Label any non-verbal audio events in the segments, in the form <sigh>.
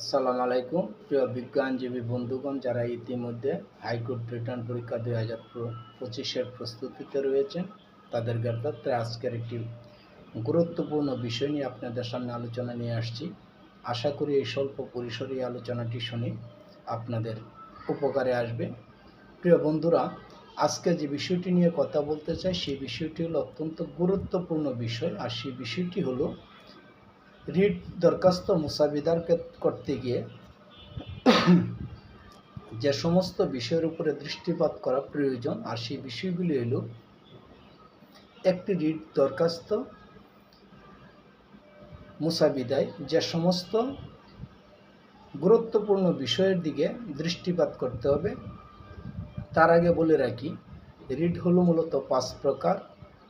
আসসালামু আলাইকুম। প্রিয় বিজ্ঞানজীবী বন্ধুগণ, যারা ইতিমধ্যে হাইকোর্ট রিটার্ন পরীক্ষা দুই হাজার পঁচিশের প্রস্তুতিতে রয়েছেন, তাদের জ্ঞাতার্থে আজকের একটি গুরুত্বপূর্ণ বিষয় নিয়ে আপনাদের সামনে আলোচনা নিয়ে আসছি। আশা করি এই স্বল্প পরিসরে আলোচনাটি শুনে আপনাদের উপকারে আসবে। প্রিয় বন্ধুরা, আজকে যে বিষয়টি নিয়ে কথা বলতে চাই, সেই বিষয়টি হলো অত্যন্ত গুরুত্বপূর্ণ বিষয়, আর সেই বিষয়টি হলো রিট দরখাস্ত মুসাবিদার করতে গিয়ে <coughs> যে সমস্ত বিষয়ের উপরে দৃষ্টিপাত করা প্রয়োজন আর সেই বিষয়গুলি হল একটি রিট দরখাস্ত মুসাবিদায় যে সমস্ত গুরুত্বপূর্ণ বিষয়ের দিকে দৃষ্টিপাত করতে হবে। তার আগে বলে রাখি রিড হলো মূলত পাঁচ প্রকার।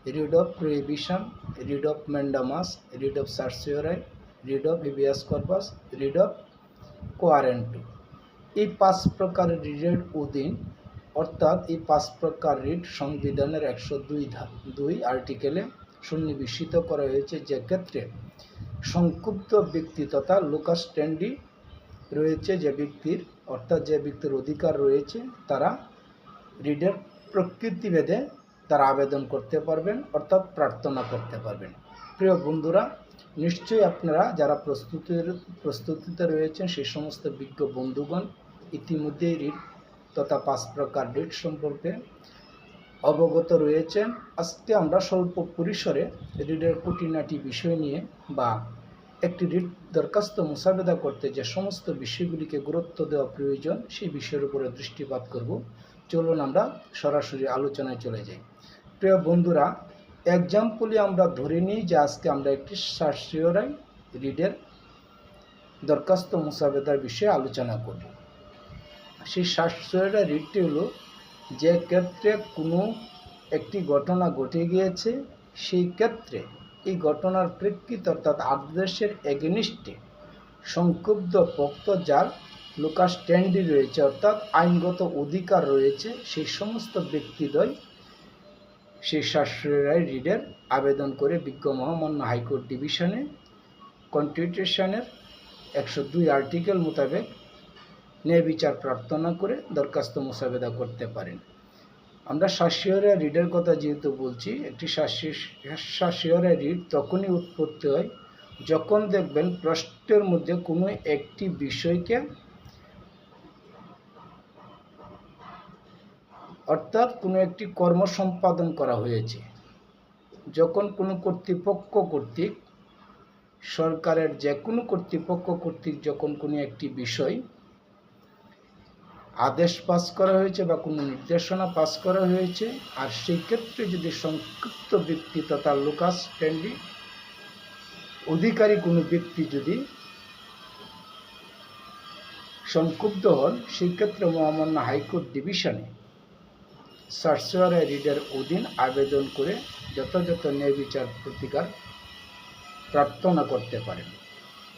Writ of prohibition, writ of mandamus, writ of certiorari, writ of habeas corpus, writ of quo warranto. এই পাঁচ প্রকার রিডের অধীন অর্থাৎ এই পাঁচ প্রকার রিড সংবিধানের একশো দুই দুই আর্টিকেলে সন্নিবেশিত করা হয়েছে যে ক্ষেত্রে সংক্ষুব্ধ ব্যক্তি তথা লোকাস স্ট্যান্ডি রয়েছে যে ব্যক্তির, অর্থাৎ যে ব্যক্তির অধিকার রয়েছে, তারা রিডের প্রকৃতিভেদে তারা আবেদন করতে পারবেন, অর্থাৎ প্রার্থনা করতে পারবেন। প্রিয় বন্ধুরা, নিশ্চয়ই আপনারা যারা প্রস্তুতির, প্রস্তুতিতে রয়েছেন, সেই সমস্ত বিজ্ঞ বন্ধুগণ, ইতিমধ্যেই রিড তথা পাঁচ প্রকার রিড সম্পর্কে অবগত রয়েছেন। আজকে আমরা স্বল্প পরিসরে রিডের খুঁটিনাটি বিষয় নিয়ে বা একটি রিড দরখাস্ত মোসাবেদা করতে যে সমস্ত বিষয়গুলিকে গুরুত্ব দেওয়া প্রয়োজন, সেই বিষয়ের উপরে দৃষ্টিপাত করব। চলুন আমরা সরাসরি আলোচনায় চলে যাই। প্রিয় বন্ধুরা এক্সাম্পলে আমরা ধরে নিই যে আজকে আমরা একটি সার্সিওরাই রিডের দরখাস্ত মোসাবেদার বিষয়ে আলোচনা করব। সেই সার্সিওরাই রিডটি হলো, যে ক্ষেত্রে কোনো একটি ঘটনা ঘটে গিয়েছে, সেই ক্ষেত্রে এই ঘটনার প্রেক্ষিত অর্থাৎ আদেশের এগেনিস্টে সংক্ষুব্ধ ভক্ত যার লোকাস স্ট্যান্ডি রয়েছে, অর্থাৎ আইনগত অধিকার রয়েছে, সেই সমস্ত ব্যক্তিদ্বয় সেই সাশ্রয় রিডের আবেদন করে বিজ্ঞ মহামান্য হাইকোর্ট ডিভিশনে কনস্টিটিউশনের একশো দুই আর্টিকেল মোতাবেক ন্যায় বিচার প্রার্থনা করে দরখাস্ত মোসাবেদা করতে পারেন। আমরা শাসিয়রা রিডের কথা যেহেতু বলছি, একটি শাসিয়রা রিড তখনই উৎপত্তি হয় যখন দেখবেন প্রশ্নের মধ্যে কোনো একটি বিষয়কে অর্থাৎ কোনো একটি কর্ম সম্পাদন করা হয়েছে। যখন কোনো কর্তৃপক্ষ কর্তৃক, সরকারের যে কোনো কর্তৃপক্ষ কর্তৃক যখন কোনো একটি বিষয় আদেশ পাস করা হয়েছে বা কোনো নির্দেশনা পাস করা হয়েছে, আর সেই ক্ষেত্রে যদি সংক্ষিপ্ত ব্যক্তি তথা লোকাস স্ট্যান্ডি অধিকারী কোনো ব্যক্তি যদি সংক্ষুব্ধ হন, সেই ক্ষেত্রে মহামান্য হাইকোর্ট ডিভিশনে সার্সিওয়ার রিডের অধীন আবেদন করে যথাযথ ন্যায় বিচার প্রতিকার প্রার্থনা করতে পারেন।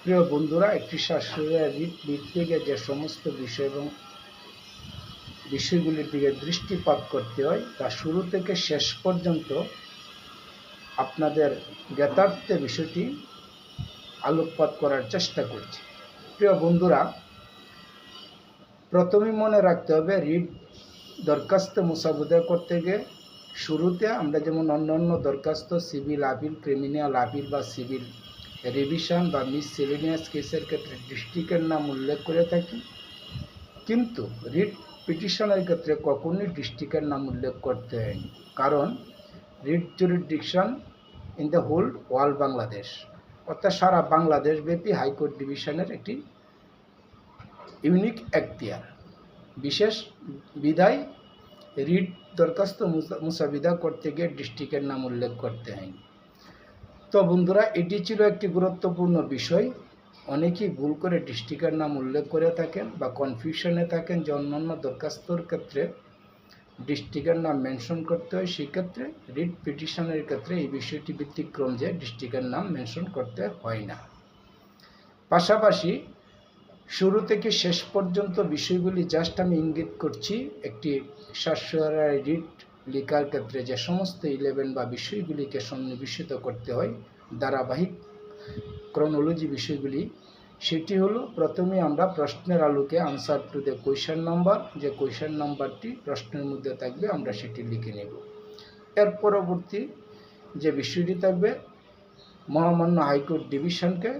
প্রিয় বন্ধুরা, একটি রিড লিখতে গিয়ে যে সমস্ত বিষয় এবং বিষয়গুলির দিকে দৃষ্টিপাত করতে হয়, তা শুরু থেকে শেষ পর্যন্ত আপনাদের জ্ঞাতার্থে বিষয়টি আলোকপাত করার চেষ্টা করছি। প্রিয় বন্ধুরা প্রথমে মনে রাখতে হবে রিড দরখাস্ত মুসাবুদা করতে গিয়ে শুরুতে আমরা যেমন অন্য অন্য দরখাস্ত সিভিল আপিল ক্রিমিনাল আপিল বা সিভিল রিভিশন বা মিসসেলেনিয়াস কেসের ক্ষেত্রে ডিস্ট্রিক্টের নাম উল্লেখ করে থাকি। কিন্তু রিট পিটিশনের ক্ষেত্রে কখনোই ডিস্ট্রিক্টের নাম উল্লেখ করতে হয়নি। কারণ writ jurisdiction in the whole world Bangladesh অর্থাৎ সারা বাংলাদেশ ব্যাপী হাইকোর্ট ডিভিশনের একটি ইউনিক এখতিয়ার। বিশেষ বিধায় রিট দরখাস্ত মুসাবিদা করতে গিয়ে ডিস্ট্রিক্টের নাম উল্লেখ করতে হয়নি। তো বন্ধুরা, এটি ছিল একটি গুরুত্বপূর্ণ বিষয়। অনেকেই ভুল করে ডিস্ট্রিক্টের নাম উল্লেখ করে থাকেন বা কনফিউশনে থাকেন যে অন্যান্য দরখাস্তর ক্ষেত্রে ডিস্ট্রিক্টের নাম মেনশন করতে হয়। সেক্ষেত্রে রিট পিটিশনের ক্ষেত্রে এই বিষয়টি ব্যতিক্রম যে ডিস্ট্রিক্টের নাম মেনশন করতে হয় না। পাশাপাশি শুরু থেকে শেষ পর্যন্ত বিষয়গুলি জাস্ট আমি ইঙ্গিত করছি, একটি শাসরায় রিট লেখার ক্ষেত্রে যে সমস্ত ইলেভেন বা বিষয়গুলিকে সন্নিবেশিত করতে হয়, ধারাবাহিক ক্রনোলজি বিষয়গুলি, সেটি হলো প্রথমে আমরা প্রশ্নের আলোকে answer to the question number যে কোয়েশ্চেন নাম্বারটি প্রশ্নের মধ্যে থাকবে আমরা সেটি লিখে নেব। এর পরবর্তী যে বিষয়টি থাকবে, মহামান্য হাইকোর্ট ডিভিশনকে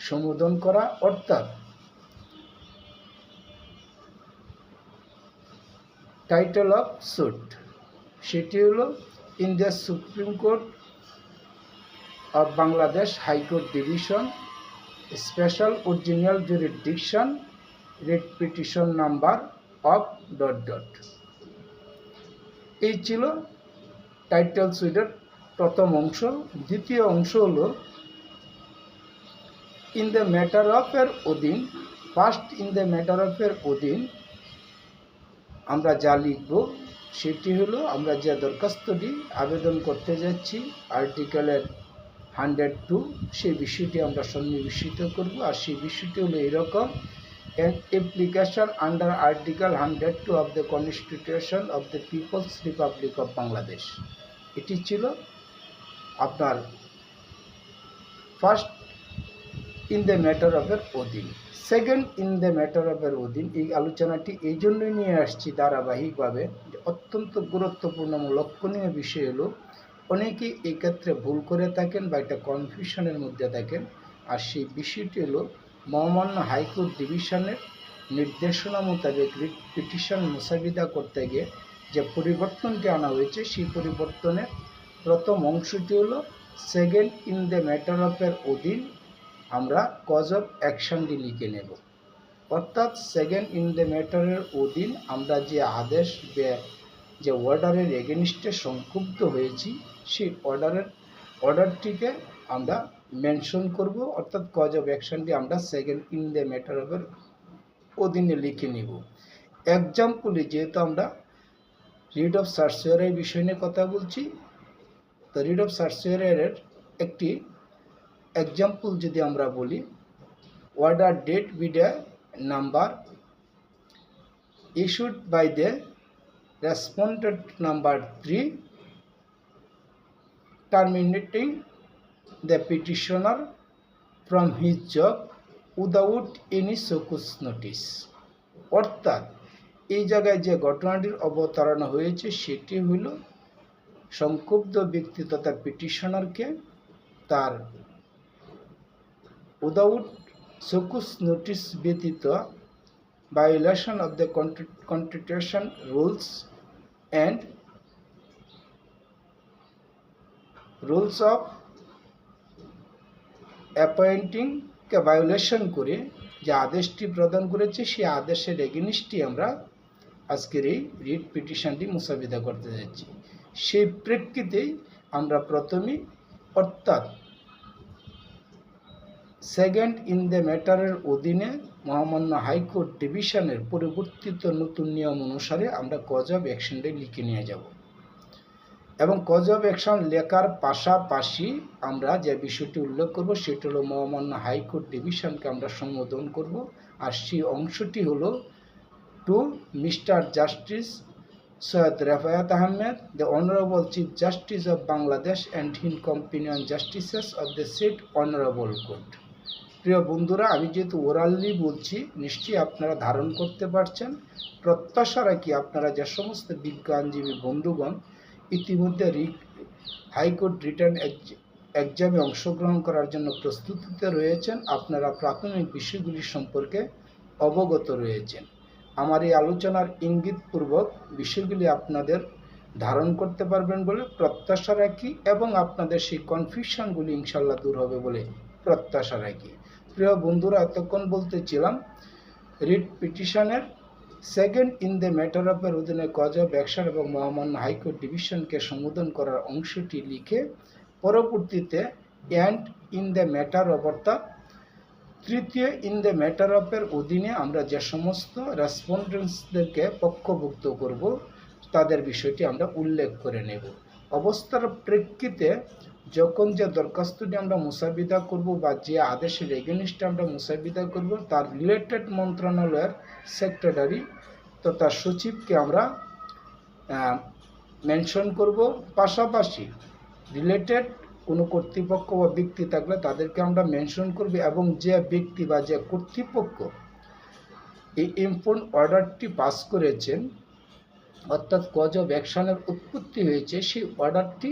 সম্বোধন করা, অর্থাৎ টাইটেল অফ সুট সেটি হলো in the supreme court of Bangladesh high court division, special original jurisdiction, writ petition number of dot dot. এই ছিল টাইটেল সুইডের প্রথম অংশ। দ্বিতীয় অংশ হলো ইন দ্য ম্যাটার অফ এর অধীন, first in the matter of এর অধীন আমরা যা লিখব, সেটি হলো আমরা যে দরখাস্তটি আবেদন করতে যাচ্ছি, আর্টিকেলের হান্ড্রেড টু, সেই বিষয়টি আমরা সন্নিবেশিত করব। আর সেই বিষয়টি হলো এরকম an application under article 102 of the constitution of the people's republic of bangladesh এটি ছিল আপনার first in the matter of এর অধীন second in the matter of এর অধীন এই আলোচনাটি এই জন্যই নিয়ে আসছি ধারাবাহিকভাবে যে অত্যন্ত গুরুত্বপূর্ণ লক্ষণীয় বিষয় হলো, অনেকেই এই ক্ষেত্রে ভুল করে থাকেন বা একটা কনফিউশনের মধ্যে থাকেন। আর সেই বিষয়টি হলো, মহামান্য হাইকোর্ট ডিভিশনের নির্দেশনা মোতাবেক পিটিশন মোসাবিদা করতে গিয়ে যে পরিবর্তনটি আনা হয়েছে, সেই পরিবর্তনের প্রথম অংশটি হলো second in the matter of এর অধীন আমরা কজ অফ অ্যাকশনটি লিখে নেব। অর্থাৎ সেকেন্ড ইন দ্য ম্যাটারের অধীন আমরা যে আদেশ যে অর্ডারের এগেনিস্টে সংক্ষুব্ধ হয়েছি, সেই অর্ডারের অর্ডারটিকে আমরা মেনশন করব। অর্থাৎ কজ অফ অ্যাকশনটি আমরা second in the matter of অধীনে লিখে নিব। এক্সাম্পলে যেহেতু আমরা রিড অফ সার্চওয়ারের বিষয় নিয়ে কথা বলছি, তো রিড অফ সার্চওয়ারের একটি এক্সাম্পল যদি আমরা বলি order date vide a number issued by the respondent number 3 terminating the petitioner from his job without any success notice অর্থাৎ এই জায়গায় যে ঘটনাটির অবতারণা হয়েছে সেটি হইল সংক্ষুব্ধ ব্যক্তি তথা পিটিশনারকে তার উইদাউট সকুস নোটিস ব্যতীত violation of the Consti- constitution rules and rules of appointing K violation করে যে আদেশটি প্রদান করেছে, সেই আদেশের এগেনিস্টই আমরা আজকের এই রিট পিটিশনটি মুসাবিদা করতে যাচ্ছি। সেই প্রেক্ষিতেই আমরা প্রথমে অর্থাৎ সেকেন্ড ইন দ্য ম্যাটারের অধীনে মহামান্য হাইকোর্ট ডিভিশনের পরিবর্তিত নতুন নিয়ম অনুসারে আমরা কজ অফ অ্যাকশনটা লিখে নিয়ে যাব। এবং কজ অফ অ্যাকশন লেখার পাশাপাশি আমরা যে বিষয়টি উল্লেখ করব, সেটি হলো মহামান্য হাইকোর্ট ডিভিশনকে আমরা সম্বোধন করব। আর সেই অংশটি হলো to Mister Justice Syed Refayat Ahmed, the honourable chief justice of Bangladesh and his companion justices of the said honourable court. প্রিয় বন্ধুরা, আমি যেহেতু ওরালি বলছি, নিশ্চয়ই আপনারা ধারণ করতে পারছেন। প্রত্যাশা রাখি আপনারা যে সমস্ত বিজ্ঞানজীবী বন্ধুগণ ইতিমধ্যে হাইকোর্ট রিটার্ন এক্সামে অংশগ্রহণ করার জন্য প্রস্তুতিতে রয়েছেন। আপনারা প্রাথমিক বিষয়গুলি সম্পর্কে অবগত রয়েছেন। আমার এই আলোচনার ইঙ্গিতপূর্বক বিষয়গুলি আপনাদের ধারণ করতে পারবেন বলে প্রত্যাশা রাখি এবং আপনাদের সেই কনফিউশনগুলি ইনশাল্লাহ দূর হবে বলে প্রত্যাশা রাখি। প্রিয় বন্ধুরা, এতক্ষণ বলতেছিলাম, writ পিটিশনের second in the matter of এর অধীনে কজ অ্যাকশন এবং মহামান্য হাইকোর্ট ডিভিশনকে সম্বোধন করার অংশটি লিখে পরবর্তীতে and in the matter of অর্থাৎ তৃতীয় ইন দ্য ম্যাটার অফ এর অধীনে আমরা যে সমস্ত রেসপন্ডেন্টসদেরকে পক্ষভুক্ত করব, তাদের বিষয়টি আমরা উল্লেখ করে নেব। অবস্থার প্রেক্ষিতে যখন যে দরখাস্তটি আমরা মুসাবিদা করব বা যে আদেশের এগেনিস্টে আমরা মুসাবিদা করব, তার রিলেটেড মন্ত্রণালয়ের সেক্রেটারি তথা সচিবকে আমরা মেনশন করব। পাশাপাশি রিলেটেড কোনো কর্তৃপক্ষ বা ব্যক্তি থাকলে তাদেরকে আমরা মেনশন করব এবং যে ব্যক্তি বা যে কর্তৃপক্ষ এই ইম্পোর্ট অর্ডারটি পাস করেছেন, অর্থাৎ কজ অফ অ্যাকশনের উৎপত্তি হয়েছে, সেই অর্ডারটি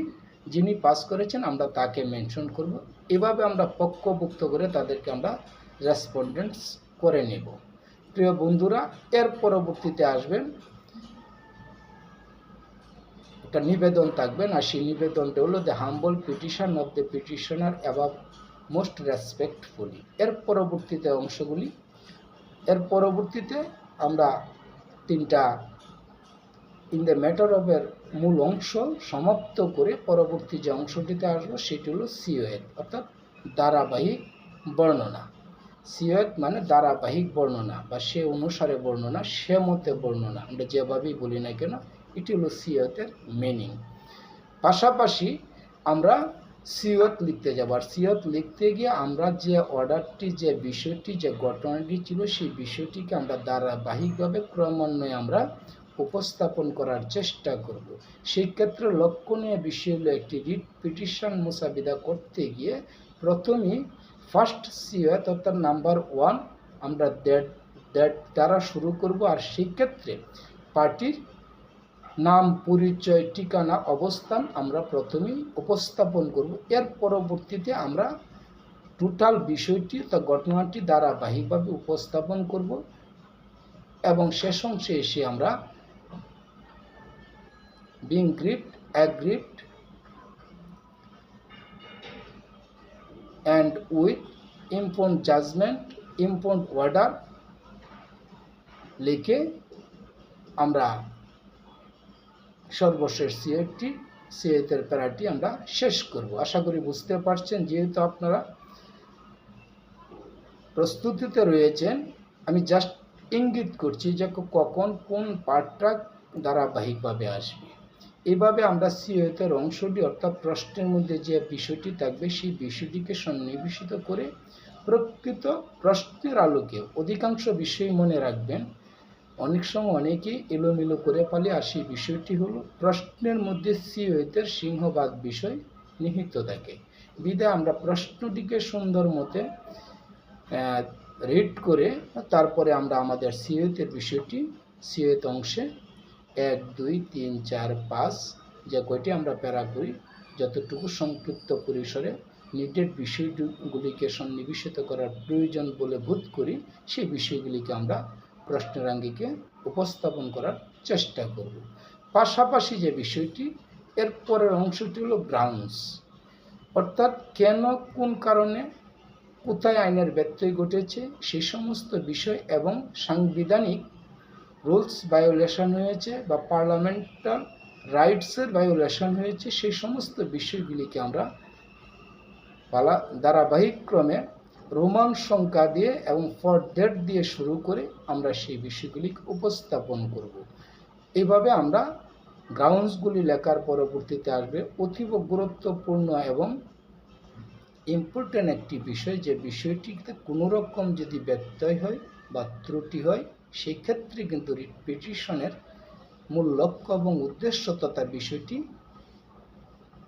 যিনি পাস করেছেন, আমরা তাকে মেনশন করব। এভাবে আমরা পক্ষভুক্ত করে তাদেরকে আমরা রেসপন্ডেন্টস করে নেব। প্রিয় বন্ধুরা, এর পরবর্তীতে আসবেন। একটা নিবেদন থাকবেন আর সেই নিবেদনটা হলো the humble petition of the petitioner above most respectfully এর পরবর্তীতে অংশগুলি। এর পরবর্তীতে আমরা তিনটা ইন দ্য ম্যাটার এর মূল অংশ সমাপ্ত করে পরবর্তী যে অংশটিতে আসব, সেটি হলো সিওয়েদ অর্থাৎ ধারাবাহিক বর্ণনা। সিওয়েদ মানে ধারাবাহিক বর্ণনা, বা সে অনুসারে বর্ণনা, সে মতে বর্ণনা, আমরা যেভাবেই বলি না কেন, এটি হলো সিওতের মিনিং পাশাপাশি আমরা সিওত লিখতে যাব, আর সিওত লিখতে গিয়ে আমরা যে অর্ডারটি, যে বিষয়টি, যে ঘটনাটি ছিল, সেই বিষয়টিকে আমরা ধারাবাহিকভাবে ক্রমান্বয়ে আমরা উপস্থাপন করার চেষ্টা করব। সেই ক্ষেত্রে লক্ষণীয় বিষয় হলো একটি রিট পিটিশন মোসাবিদা করতে গিয়ে প্রথমেই ফার্স্ট সিওয়েত অর্থাৎ নাম্বার ওয়ান আমরা দ্যাট দ্যাট দ্বারা শুরু করব। আর সেই ক্ষেত্রে পার্টির নাম, পরিচয়, ঠিকানা, অবস্থান আমরা প্রথমেই উপস্থাপন করব। এর পরবর্তীতে আমরা টোটাল বিষয়টি তা ঘটনাটি ধারাবাহিকভাবে উপস্থাপন করব। এবং শেষ অংশে এসে আমরা being grieved aggrieved and with impugned judgment impugned order লিখে আমরা সর্বশেষ সিএটি সিএতের প্যারাটি আমরা শেষ করব। আশা করি বুঝতে পারছেন, যেহেতু আপনারা প্রস্তুতিতে রয়েছেন, আমি জাস্ট ইঙ্গিত করছি যে কখন কোন পার্টটা ধারাবাহিকভাবে আসবে। এভাবে আমরা সিওতের অংশটি অর্থাৎ প্রশ্নের মধ্যে যে বিষয়টি থাকবে, সেই বিষয়টিকে সন্নিবেশিত করে প্রকৃত প্রশ্নের আলোকে অধিকাংশ বিষয় মনে রাখবেন। অনেক সময় অনেকেই এলোমেলো করে পালে আর সেই বিষয়টি হলো প্রশ্নের মধ্যে সিওয়েতের সিংহভাগ বিষয় নিহিত থাকে। বিদায় আমরা প্রশ্নটিকে সুন্দর মতে রিড করে তারপরে আমরা আমাদের সিওয়েতের বিষয়টি সিওয়েত অংশে এক, দুই, তিন, চার, পাঁচ, যে কয়টি আমরা প্যারা করি, যতটুকু সংক্ষিপ্ত পরিসরে নিডেড বিষয়গুলিকে সন্নিবেশিত করার প্রয়োজন বলে বোধ করি, সেই বিষয়গুলিকে আমরা প্রশ্নের আঙ্গিকে উপস্থাপন করার চেষ্টা করব। পাশাপাশি যে বিষয়টি, এর পরের অংশটি হলো গ্রাউন্ডস অর্থাৎ কেন, কোন কারণে, কোথায় আইনের ব্যত্যয় ঘটেছে সেই সমস্ত বিষয় এবং সাংবিধানিক রুলস ভায়োলেশন হয়েছে বা পার্লামেন্টাল রাইটসের ভায়োলেশন হয়েছে, সেই সমস্ত বিষয়গুলিকে আমরা পালা ধারাবাহিক ক্রমে রোমান সংখ্যা দিয়ে এবং ফর ডেট দিয়ে শুরু করে আমরা সেই বিষয়গুলি উপস্থাপন করব। এইভাবে আমরা গ্রাউন্ডসগুলি লেখার পরবর্তীতে আসবে। অতীব গুরুত্বপূর্ণ এবং ইম্পর্টেন্ট একটি বিষয় যে বিষয়টিতে কোনো রকম যদি ব্যত্যয় হয় বা ত্রুটি হয় সেই ক্ষেত্রে কিন্তু পিটিশনের মূল লক্ষ্য এবং উদ্দেশ্য তথা বিষয়টি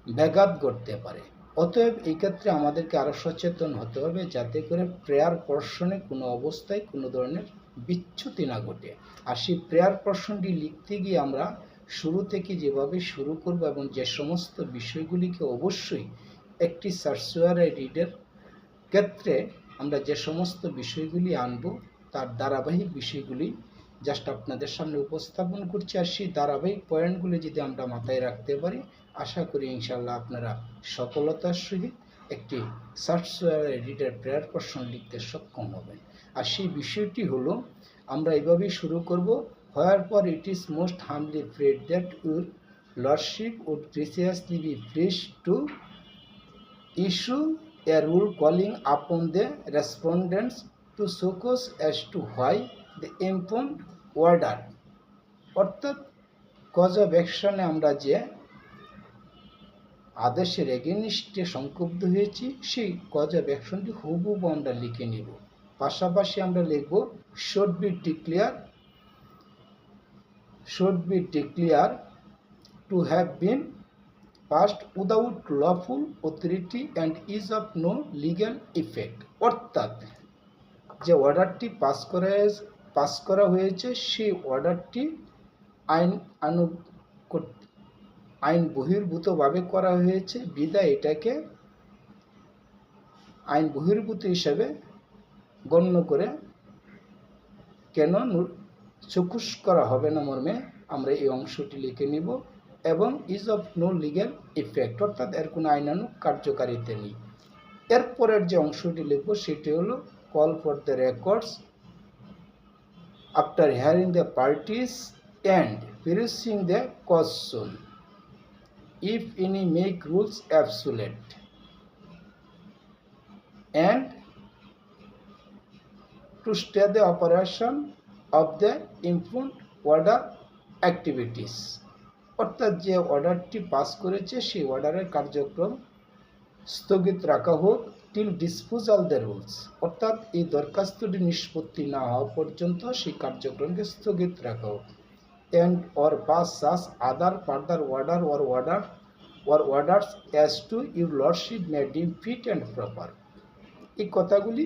ব্যাঘাত ঘটতে পারে। অতএব এই ক্ষেত্রে আমাদেরকে আরও সচেতন হতে হবে যাতে করে প্রেয়ার পর্শনে কোনো অবস্থায় কোনো ধরনের বিচ্যুতি না ঘটে। আর সেই প্রেয়ার পর্শনটি লিখতে গিয়ে আমরা শুরু থেকে যেভাবে শুরু করব এবং যে সমস্ত বিষয়গুলিকে অবশ্যই একটি সফটওয়্যার রিডের ক্ষেত্রে আমরা যে সমস্ত বিষয়গুলি আনব তার ধারাবাহিক বিষয়গুলি জাস্ট আপনাদের সামনে উপস্থাপন করছি আর সেই ধারাবাহিক পয়েন্টগুলি যদি আমরা মাথায় রাখতে পারি, আশা করি ইনশাল্লাহ আপনারা সফলতার সহিত একটি সফটওয়্যার এডিটার প্রেয়ার প্রশ্ন লিখতে সক্ষম হবেন। আর সেই বিষয়টি হলো, আমরা এভাবেই শুরু করব। হওয়ার পর it is most humbly prayed that will lordship would graciously be pleased to issue a rule calling upon the respondents to show cause as to why the impugned order অর্থাৎ কজ অফ অ্যাকশনে আমরা যে আদেশের এগেনিস্টে সংক্ষুব্ধ হয়েছি, সেই cause of অ্যাকশনটি হুবহু আমরা লিখে নিব। পাশাপাশি আমরা লিখব should be declare should be declare to have been passed without lawful authority and is of no legal effect অর্থাৎ যে অর্ডারটি পাস করা পাস করা হয়েছে, সেই অর্ডারটি আইন আনু আইন বহির্ভূতভাবে করা হয়েছে। বিদায় এটাকে আইন বহির্ভূত হিসাবে গণ্য করে কেন চকুশ করা হবে না মর্মে আমরা এই অংশটি লিখে নিব এবং is of no legal effect অর্থাৎ এর কোনো আইনানুক কার্যকারিতা নেই। এরপরের যে অংশটি লিখব সেটি হলো call for the records after hearing the parties and perusing the question if any make rules absolute and to stay the operation of the impugned order activities অর্থাৎ যে অর্ডারটি পাস করেছে সেই অর্ডারের কার্যক্রম স্থগিত রাখা হোক টিল ডিসপোজাল দ্য রুলস অর্থাৎ এই দরখাস্তটি নিষ্পত্তি না হওয়া পর্যন্ত সেই কার্যক্রমকে স্থগিত রাখা হোক। and or pass such other, further order or order, or orders as to your lordship may deem fit and proper এই কথাগুলি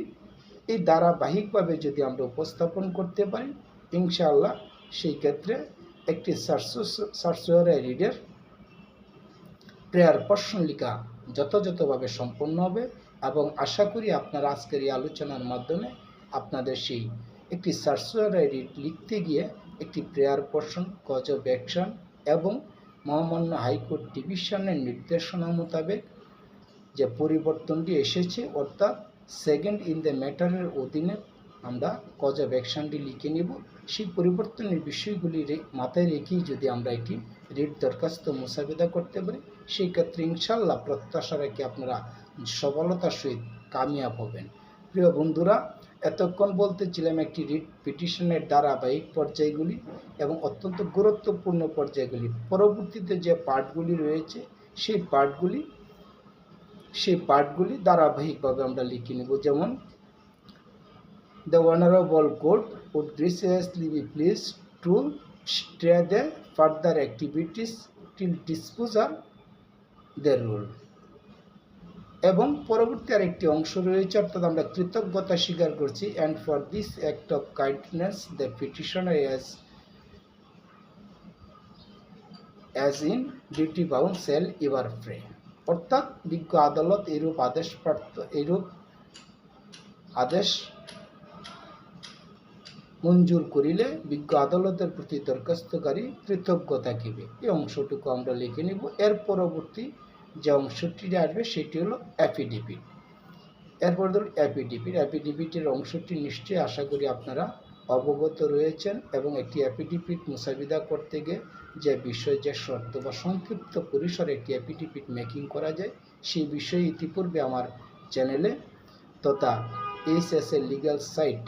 এই ধারাবাহিকভাবে যদি আমরা উপস্থাপন করতে পারি, ইনশাআল্লাহ সেই ক্ষেত্রে একটি সার্সোয়ার রিডের প্রেয়ার প্রশ্নলিকা যথাযথভাবে সম্পন্ন হবে। এবং আশা করি আপনার আজকের এই আলোচনার মাধ্যমে আপনাদের সেই একটি সার্সোয়ার রিড লিখতে গিয়ে একটি prayer portion cause of action এবং মহামান্য হাইকোর্ট ডিভিশনের নির্দেশনা মোতাবেক যে পরিবর্তনটি এসেছে, অর্থাৎ সেকেন্ড ইন দ্য ম্যাটারের অধীনে আমরা কজ অফ অ্যাকশনটি লিখে নিব। সেই পরিবর্তনের বিষয়গুলি মাথায় রেখেই যদি আমরা এটি রিট দরখাস্ত মোসাবেদা করতে পারি, সেই ক্ষেত্রে ইনশাল্লাহ প্রত্যাশা রেখে আপনারা সফলতার সহিত কামিয়াব হবেন। প্রিয় বন্ধুরা, এতক্ষণ বলতেছিলাম একটি রিট পিটিশনের ধারাবাহিক পর্যায়গুলি এবং অত্যন্ত গুরুত্বপূর্ণ পর্যায়গুলি। পরবর্তীতে যে পার্টগুলি রয়েছে, সেই পার্টগুলি সেই পার্টগুলি ধারাবাহিকভাবে আমরা লিখে নেব। যেমন the honourable court would graciously be pleased to stay the further activities till disposal the rule এবং পরবর্তী আরেকটি অংশ রয়েছে, অর্থাৎ আমরা কৃতজ্ঞতা স্বীকার করছি and for this act of kindness the petitioner as as in duty bound shall ever pray অর্থাৎ বিজ্ঞ আদালত এরূপ আদেশ প্রাপ্ত এরূপ আদেশ মঞ্জুর করিলে বিজ্ঞ আদালতের প্রতি দরখাস্তকারী কৃতজ্ঞ থাকিবে। এই অংশটুকু আমরা লিখে নিব। এর পরবর্তী যে অংশটি আসবে, সেটি হলো অ্যাফিডেভিট এরপর ধরুন অ্যাফিডেভিট অ্যাফিডেভিটের অংশটি নিশ্চয়ই আশা করি আপনারা অবগত রয়েছেন এবং একটি অ্যাফিডেভিট মুসাবিদা করতে গিয়ে যে বিষয় যে শর্ত বা সংক্ষিপ্ত পরিসরে একটি অ্যাফিডেভিট মেকিং করা যায় সেই বিষয়ে ইতিপূর্বে আমার চ্যানেলে তথা এইচ এস এর লিগ্যাল সাইট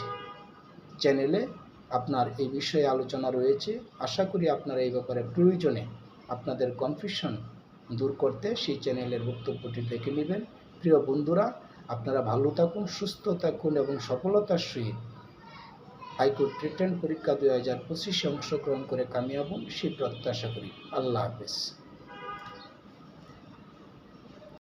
চ্যানেলে আপনার এই বিষয়ে আলোচনা রয়েছে। আশা করি আপনারা এই ব্যাপারে প্রয়োজনে আপনাদের কনফিউশন দূর করতে সেই চ্যানেলের বক্তব্যটি দেখে নেবেন। প্রিয় বন্ধুরা, আপনারা ভালো থাকুন, সুস্থ থাকুন এবং সফলতার সহিত হাইকোর্ট রিটার্ন পরীক্ষা দুই হাজার পঁচিশে অংশগ্রহণ করে কামিয়াব হন, সেই প্রত্যাশা করি। আল্লাহ হাফেজ।